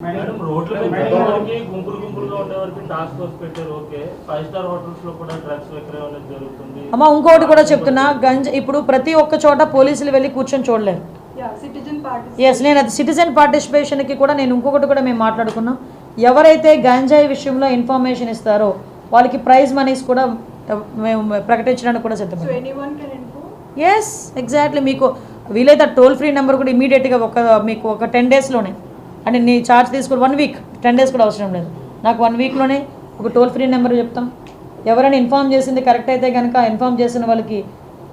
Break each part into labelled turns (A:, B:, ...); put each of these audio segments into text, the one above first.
A: Madam రోడ్ల మీద తిరిగేవారికి గుంపులు గుంపులుగా ఉండేవారికి టాస్క్ ఫోర్స్ పెట్టారు ఓకే. ఫైవ్ స్టార్ హోటల్స్లో కూడా డ్రగ్స్ విక్రయం అనేది జరుగుతుంది.
B: అమ్మ ఇంకోటి కూడా చెప్తున్నా గంజ ఇప్పుడు ప్రతి ఒక్క చోట పోలీసులు వెళ్ళి కూర్చొని చూడలేరు.
C: యా సిటిజన్ పార్టీ
B: ఎస్ నేను అది సిటిజన్ పార్టిసిపేషన్కి కూడా నేను ఇంకొకటి కూడా మేము మాట్లాడుకున్నాం. ఎవరైతే గంజాయి విషయంలో ఇన్ఫర్మేషన్ ఇస్తారో వాళ్ళకి ప్రైజ్ మనీస్ కూడా మేము ప్రకటించడానికి కూడా
C: సో
B: సిద్ధపడి
C: ఎనీవన్ కెన్ ఇన్ఫో
B: ఎస్ ఎగ్జాక్ట్లీ మీకు వీలైతే టోల్ ఫ్రీ నెంబర్ కూడా ఇమీడియట్గా ఒక మీకు ఒక టెన్ డేస్లోనే అంటే నీ ఛార్జ్ తీసుకుని వన్ వీక్ టెన్ డేస్ కూడా అవసరం లేదు. నాకు వన్ వీక్లోనే ఒక టోల్ ఫ్రీ నెంబర్ చెప్తాం. ఎవరైనా ఇన్ఫామ్ చేసింది కరెక్ట్ అయితే కనుక ఇన్ఫామ్ చేసిన వాళ్ళకి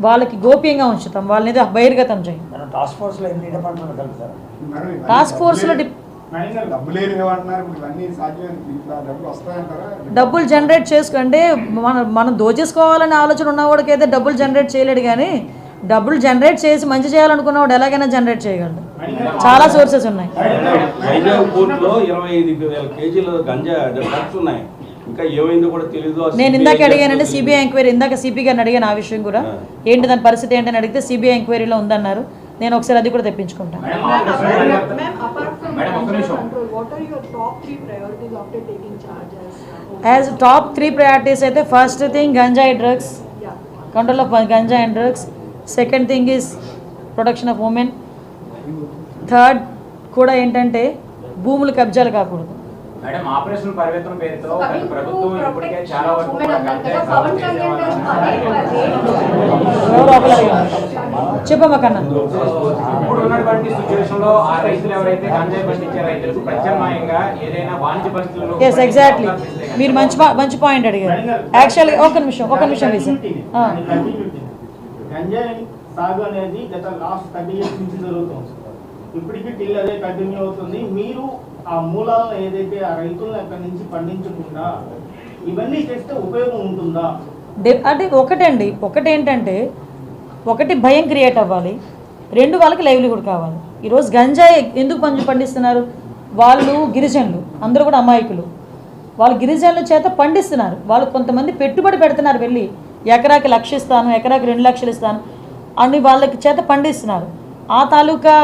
B: వాళ్ళకి గోప్యంగా ఉంచుతాం. వాళ్ళని ఏదో బహిర్గతం చేయం.
D: మనం టాస్క్ ఫోర్స్లో ఎన్ని
B: టాస్క్ ఫోర్స్లో
E: డబ్బులు
B: జనరేట్ చేసుకుంటే మన మనం దోచేసుకోవాలనే ఆలోచన ఉన్నవాడికి అయితే డబ్బులు జనరేట్ చేయలేడు కానీ డబ్బులు జనరేట్ చేసి మంచి చేయాలనుకున్నవాడు ఎలాగైనా జనరేట్ చేయగలడు. చాలా సోర్సెస్ ఉన్నాయి.
F: వైజాగ్ పోర్టులో ఇరవై ఐదు వేల కేజీల గంజా డ్రగ్స్ ఉన్నాయి. ఇంకా ఏమైందో కూడా తెలియదు ఆ
B: నేను ఇందాక అడిగానంటే
F: చేస్తుందో
B: సిబిఐ ఎంక్వైరీ ఇందాక సిపి గారిని అడిగాను ఆ విషయం కూడా. ఏంటి దాని పరిస్థితి ఏంటని అడిగితే సిబిఐ ఎంక్వైరీలో ఉందన్నారు. నేను ఒకసారి అది కూడా తెప్పించుకుంటాను యాజ్ టాప్ త్రీ ప్రయారిటీస్ అయితే ఫస్ట్ థింగ్ గంజాయి drugs. Control of ganja and drugs second thing is production of women third కూడా ఏంటంటే భూములు కబ్జాలు కాకూడదు.
G: మేడం ఆపరేషన్ పేరుతో ప్రభుత్వం ఇప్పటికే చాలా వరకు?
B: చెప్పమ్మా కన్నా.
G: ఇప్పుడు ఉన్నటువంటి సిచ్యువేషన్లో ఆ రైతులు ఎవరైతే గంజాయి పండించే రైతులకు ప్రత్యామ్నాయంగా ఏదైనా వాణిజ్య పరిస్థితుల్లో
B: ఎస్ ఎగ్జాక్ట్లీ మీరు మంచి మంచి పాయింట్ అడిగారు. యాక్చువల్గా ఒక నిమిషం ఒక నిమిషం
A: గంజాయి సాగు అనేది గత లాస్ట్ థర్టీ ఇయర్స్ నుంచి జరుగుతుంది. ఇప్పటికీ టిల్ అదే కంటిన్యూ అవుతుంది. మీరు ఆ మూలాలను ఏదైతే ఆ రైతులను అక్కడి నుంచి పండించకుండా ఇవన్నీ చేస్తే ఉపయోగం ఉంటుందా?
B: అంటే ఒకటండి. ఒకటి ఏంటంటే ఒకటి భయం క్రియేట్ అవ్వాలి. రెండు వాళ్ళకి లైవ్లీహుడ్ కావాలి. ఈరోజు గంజాయి ఎందుకు పంజు పండిస్తున్నారు? వాళ్ళు గిరిజనులు అందరూ కూడా అమాయకులు. వాళ్ళు గిరిజనుల చేత పండిస్తున్నారు. వాళ్ళు కొంతమంది పెట్టుబడి పెడుతున్నారు వెళ్ళి. ఎకరాకి లక్ష ఇస్తాను ఎకరాకి రెండు లక్షలు ఇస్తాను. అని వాళ్ళకి చేత పండిస్తున్నారు. ఆ తాలూకా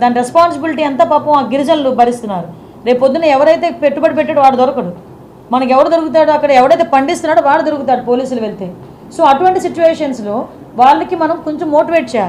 B: దాని రెస్పాన్సిబిలిటీ అంతా పాపం ఆ గిరిజనులు భరిస్తున్నారు. రేపు ఎవరైతే పెట్టుబడి పెట్టాడో వాడు దొరకడు. మనకి ఎవడు దొరుకుతాడో అక్కడ ఎవడైతే పండిస్తున్నాడో వాడు దొరుకుతాడు పోలీసులు వెళ్తే. సో అటువంటి సిచ్యువేషన్స్లో వాళ్ళకి మనం కొంచెం మోటివేట్ చేయాలి.